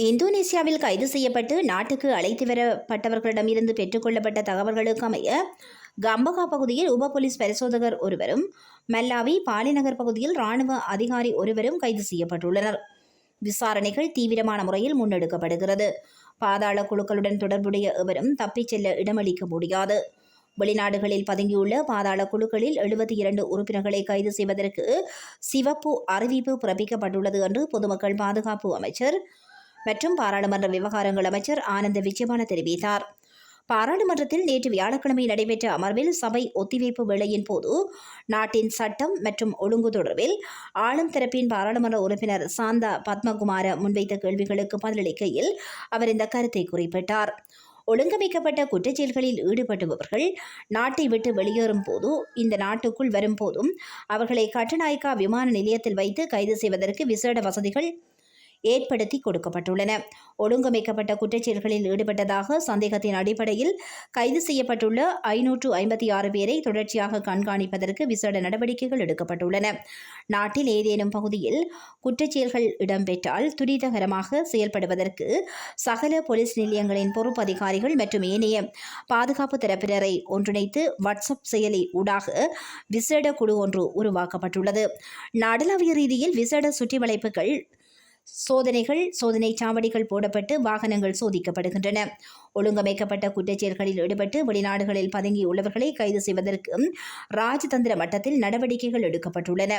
இந்தோனேசியாவில் கைது செய்யப்பட்டு நாட்டுக்கு அழைத்து வரப்பட்டவர்களிடமிருந்து பெற்றுக்கொள்ளப்பட்ட தகவல்களுக்கு அமைய கம்பகா பகுதியில் உப போலீஸ் பரிசோதகர் ஒருவரும் மல்லாவி பாலிநகர் பகுதியில் ராணுவ அதிகாரி ஒருவரும் கைது செய்யப்பட்டுள்ளனர். விசாரணைகள் தீவிரமான முறையில் முன்னெடுக்கப்படுகிறது. பாதாள குழுக்களுடன் தொடர்புடைய எவரும் தப்பிச் செல்ல இடமளிக்க முடியாது. வெளிநாடுகளில் பதுங்கியுள்ள பாதாள குழுக்களில் எழுபத்தி இரண்டு உறுப்பினர்களை கைது செய்வதற்கு சிவப்பு அறிவிப்பு பிறப்பிக்கப்பட்டுள்ளது என்று பொதுமக்கள் பாதுகாப்பு அமைச்சர் மற்றும் பாராளுமன்ற விவகாரங்கள் அமைச்சர் ஆனந்த விஜயபால தெரிவித்தார். பாராளுமன்றத்தில் நேற்று வியாழக்கிழமை நடைபெற்ற அமர்வில் சபை ஒத்திவைப்பு வேளையின் போது நாட்டின் சட்டம் மற்றும் ஒழுங்கு தொடர்பில் ஆளும் தரப்பின் பாராளுமன்ற உறுப்பினர் சாந்தா பத்மகுமார முன்வைத்த கேள்விகளுக்கு பதிலளிக்கையில் அவர் இந்த கருத்தை குறிப்பிட்டார். ஒழுங்கமைக்கப்பட்ட குற்றச்செயல்களில் ஈடுபடுபவர்கள் நாட்டை விட்டு வெளியேறும் போது இந்த நாட்டுக்குள் வரும்போதும் அவர்களை கட்டுநாயக்கா விமான நிலையத்தில் வைத்து கைது செய்வதற்கு விசேட வசதிகள் ஏற்படுத்தி கொடுக்கப்பட்டுள்ளன. ஒழுங்கமைக்கப்பட்ட குற்றச்செயல்களில் ஈடுபட்டதாக சந்தேகத்தின் அடிப்படையில் கைது செய்யப்பட்டுள்ள ஐநூற்று ஐம்பத்தி ஆறு பேரை தொடர்ச்சியாக கண்காணிப்பதற்கு விசேட நடவடிக்கைகள் எடுக்கப்பட்டுள்ளன. நாட்டில் ஏதேனும் பகுதியில் குற்றச்செயல்கள் இடம்பெற்றால் துரிதகரமாக செயல்படுவதற்கு சகல போலீஸ் நிலையங்களின் பொறுப்பு அதிகாரிகள் மற்றும் ஏனைய பாதுகாப்பு தரப்பினரை ஒன்றிணைத்து வாட்ஸ்அப் செயலி ஊடாக விசேட குழு ஒன்று உருவாக்கப்பட்டுள்ளது. நாடளாவிய ரீதியில் விசேட சுற்றிவளைப்புகள் சோதனைகள் சோதனை சாவடிகள் போடப்பட்டு வாகனங்கள் சோதிக்கப்படுகின்றன. ஒழுங்கமைக்கப்பட்ட குற்றச்செயல்களில் ஈடுபட்டு வெளிநாடுகளில் பதுங்கியுள்ளவர்களை கைது செய்வதற்கு ராஜதந்திர மட்டத்தில் நடவடிக்கைகள் எடுக்கப்பட்டுள்ளன.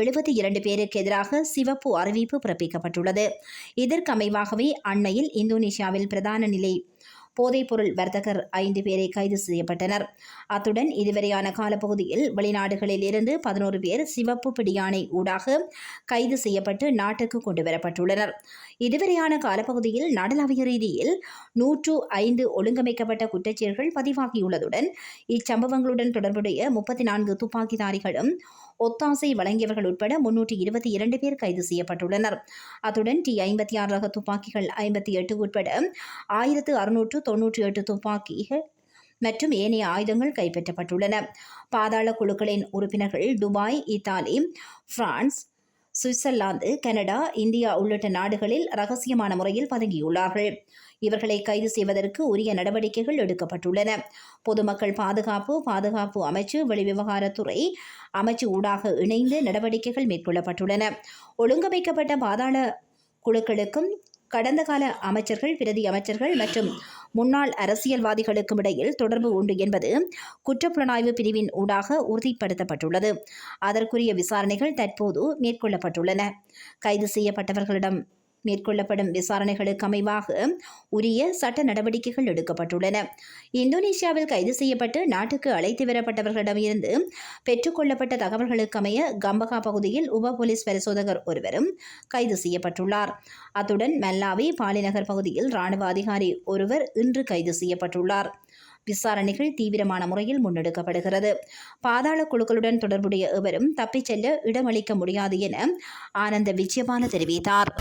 எழுபத்தி இரண்டு பேருக்கு எதிராக சிவப்பு அறிவிப்பு பிறப்பிக்கப்பட்டுள்ளது. இதற்கமைவாகவே அண்மையில் இந்தோனேஷியாவில் பிரதான நிலை போதைப்பொருள் வர்த்தகர் ஐந்து பேரை கைது செய்யப்பட்டனர். அத்துடன் இதுவரையான காலப்பகுதியில் வெளிநாடுகளில் இருந்து பதினோரு பேர் சிவப்பு பிடியானை ஊடாக கைது செய்யப்பட்டு நாட்டுக்கு கொண்டுவரப்பட்டுள்ளனர் இதுவரையான காலப்பகுதியில் நாடளாவிய ரீதியில் நூற்று ஐந்து ஒழுங்கமைக்கப்பட்ட குற்றச்செயல்கள் பதிவாகியுள்ளதுடன் இச்சம்பவங்களுடன் தொடர்புடைய முப்பத்தி நான்கு துப்பாக்கிதாரிகளும் ஒத்தாசை வழங்கியவர்கள் உட்பட முன்னூற்றி இருபத்தி இரண்டு பேர் கைது செய்யப்பட்டுள்ளனர். அத்துடன் டி ஐம்பத்தி ஆறு ரக துப்பாக்கிகள் ஐம்பத்தி எட்டு உட்பட ஆயிரத்து அறுநூற்று தொன்னூற்றி எட்டு துப்பாக்கிகள் மற்றும் ஏனைய ஆயுதங்கள் கைப்பற்றப்பட்டுள்ளன. பாதாள குழுக்களின் உறுப்பினர்கள் Dubai Italy France Switzerland Canada India உள்ளிட்ட நாடுகளில் ரகசியமான முறையில் பதுங்கியுள்ளார்கள். இவர்களை கைது செய்வதற்கு உரிய நடவடிக்கைகள் எடுக்கப்பட்டுள்ளன. பொதுமக்கள் பாதுகாப்பு பாதுகாப்பு அமைச்சு வெளிவிவகாரத்துறை அமைச்சு ஊடாக இணைந்து நடவடிக்கைகள் மேற்கொள்ளப்பட்டுள்ளன. ஒழுங்கமைக்கப்பட்ட பாதாள குழுக்களுக்கும் கடந்த கால அமைச்சர்கள் பிரதி அமைச்சர்கள் மற்றும் முன்னாள் அரசியல்வாதிகளுக்கும் இடையில் தொடர்பு உண்டு என்பது குற்றப்புலனாய்வு பிரிவின் ஊடாக உறுதிப்படுத்தப்பட்டுள்ளது. அதற்குரிய விசாரணைகள் தற்போது மேற்கொள்ளப்பட்டுள்ளன. கைது செய்யப்பட்டவர்களிடம் மேற்கொள்ளப்படும் விசாரணைகளுக்கு அமைவாக உரிய சட்ட நடவடிக்கைகள் எடுக்கப்பட்டுள்ளன. இந்தோனேசியாவில் கைது செய்யப்பட்டு நாட்டுக்கு அழைத்து வரப்பட்டவர்களிடமிருந்து பெற்றுக்கொள்ளப்பட்ட தகவல்களுக்கு அமைய கம்பகா பகுதியில் உப போலீஸ் பரிசோதகர் ஒருவரும் கைது செய்யப்பட்டுள்ளார். அத்துடன் மல்லாவி பாலிநகர் பகுதியில் ராணுவ அதிகாரி ஒருவர் இன்று கைது செய்யப்பட்டுள்ளார். விசாரணைகள் தீவிரமான முறையில் முன்னெடுக்கப்படுகிறது. பாதாள குழுக்களுடன் தொடர்புடைய எவரும் தப்பிச் செல்ல இடமளிக்க முடியாது என ஆனந்த விஜயபால தெரிவித்தார்.